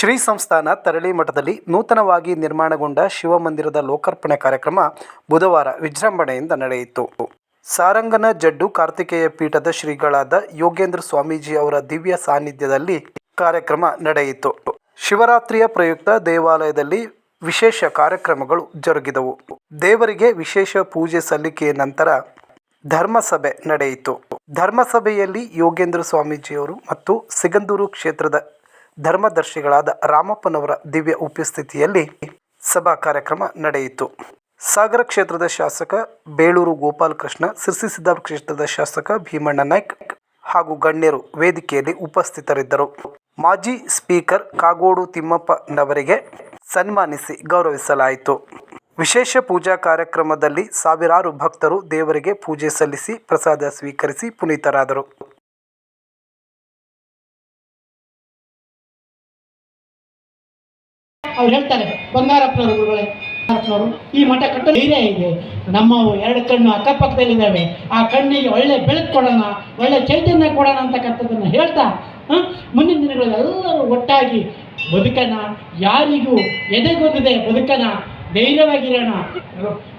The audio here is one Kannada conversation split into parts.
ಶ್ರೀ ಸಂಸ್ಥಾನ ತರಳಿ ಮಠದಲ್ಲಿ ನೂತನವಾಗಿ ನಿರ್ಮಾಣಗೊಂಡ ಶಿವಮಂದಿರದ ಲೋಕಾರ್ಪಣೆ ಕಾರ್ಯಕ್ರಮ ಬುಧವಾರ ವಿಜೃಂಭಣೆಯಿಂದ ನಡೆಯಿತು. ಸಾರಂಗನ ಜಡ್ಡು ಕಾರ್ತಿಕೇಯ ಪೀಠದ ಶ್ರೀಗಳಾದ ಯೋಗೇಂದ್ರ ಸ್ವಾಮೀಜಿ ಅವರ ದಿವ್ಯ ಸಾನ್ನಿಧ್ಯದಲ್ಲಿ ಕಾರ್ಯಕ್ರಮ ನಡೆಯಿತು. ಶಿವರಾತ್ರಿಯ ಪ್ರಯುಕ್ತ ದೇವಾಲಯದಲ್ಲಿ ವಿಶೇಷ ಕಾರ್ಯಕ್ರಮಗಳು ಜರುಗಿದವು. ದೇವರಿಗೆ ವಿಶೇಷ ಪೂಜೆ ಸಲ್ಲಿಕೆಯ ನಂತರ ಧರ್ಮಸಭೆ ನಡೆಯಿತು. ಧರ್ಮಸಭೆಯಲ್ಲಿ ಯೋಗೇಂದ್ರ ಸ್ವಾಮೀಜಿಯವರು ಮತ್ತು ಸಿಗಂದೂರು ಕ್ಷೇತ್ರದ ಧರ್ಮದರ್ಶಿಗಳಾದ ರಾಮಪ್ಪನವರ ದಿವ್ಯ ಉಪಸ್ಥಿತಿಯಲ್ಲಿ ಸಭಾ ಕಾರ್ಯಕ್ರಮ ನಡೆಯಿತು. ಸಾಗರ ಕ್ಷೇತ್ರದ ಶಾಸಕ ಬೇಳೂರು ಗೋಪಾಲಕೃಷ್ಣ, ಸಿರ್ಸಿ ಕ್ಷೇತ್ರದ ಶಾಸಕ ಭೀಮಣ್ಣ ನಾಯ್ಕ್ ಹಾಗೂ ಗಣ್ಯರು ವೇದಿಕೆಯಲ್ಲಿ ಉಪಸ್ಥಿತರಿದ್ದರು. ಮಾಜಿ ಸ್ಪೀಕರ್ ಕಾಗೋಡು ತಿಮ್ಮಪ್ಪನವರಿಗೆ ಸನ್ಮಾನಿಸಿ ಗೌರವಿಸಲಾಯಿತು. ವಿಶೇಷ ಪೂಜಾ ಕಾರ್ಯಕ್ರಮದಲ್ಲಿ ಸಾವಿರಾರು ಭಕ್ತರು ದೇವರಿಗೆ ಪೂಜೆ ಸಲ್ಲಿಸಿ ಪ್ರಸಾದ ಸ್ವೀಕರಿಸಿ ಪುನೀತರಾದರು. ಅವ್ರು ಹೇಳ್ತಾರೆ, ಬಂಗಾರಪ್ಪನವರು ಗುರುಗಳೇ, ಬಂಗಾರಪ್ಪನವರು, ಈ ಮಠ ಕಟ್ಟಲು ಧೈರ್ಯ ಇದೆ. ನಮ್ಮ ಎರಡು ಕಣ್ಣು ಅಕ್ಕಪಕ್ಕದಲ್ಲಿದ್ದಾವೆ ಆ ಕಣ್ಣಿಗೆ ಒಳ್ಳೆ ಬೆಳಕು ಕೊಡೋಣ, ಒಳ್ಳೆ ಚೈತನ್ಯ ಕೊಡೋಣ ಅಂತಕ್ಕಂಥದ್ದನ್ನು ಹೇಳ್ತಾ ಮುಂದಿನ ದಿನಗಳಲ್ಲಿ ಎಲ್ಲರೂ ಒಟ್ಟಾಗಿ ಬದುಕನ ಯಾರಿಗೂ ಎದೆಗೊದ್ದಿದೆ ಬದುಕನ ಧೈರ್ಯವಾಗಿರೋಣ.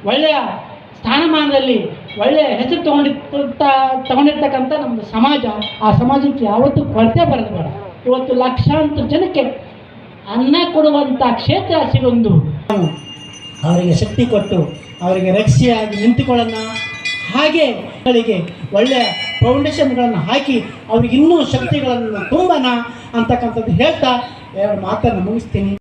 ಒಳ್ಳೆಯ ಸ್ಥಾನಮಾನದಲ್ಲಿ ಒಳ್ಳೆಯ ಹೆಸರು ತಗೊಂಡಿರ್ತ ತಗೊಂಡಿರ್ತಕ್ಕಂಥ ನಮ್ಮದು ಸಮಾಜ, ಆ ಸಮಾಜಕ್ಕೆ ಯಾವತ್ತೂ ಕೊರತೆ ಬರೋದು ಬೇಡ. ಇವತ್ತು ಲಕ್ಷಾಂತರ ಜನಕ್ಕೆ ಅನ್ನ ಕೊಡುವಂಥ ಕ್ಷೇತ್ರ ಸಿಗೊಂದು ಅವರಿಗೆ ಶಕ್ತಿ ಕೊಟ್ಟು ಅವರಿಗೆ ರಕ್ಷೆಯಾಗಿ ನಿಂತುಕೊಳ್ಳೋಣ. ಹಾಗೆ ಮಕ್ಕಳಿಗೆ ಒಳ್ಳೆಯ ಫೌಂಡೇಶನ್ಗಳನ್ನು ಹಾಕಿ ಅವ್ರಿಗೆ ಇನ್ನೂ ಶಕ್ತಿಗಳನ್ನು ತುಂಬನ ಅಂತಕ್ಕಂಥದ್ದು ಹೇಳ್ತಾ ಎರಡು ಮಾತನ್ನು ಮುಗಿಸ್ತೀನಿ.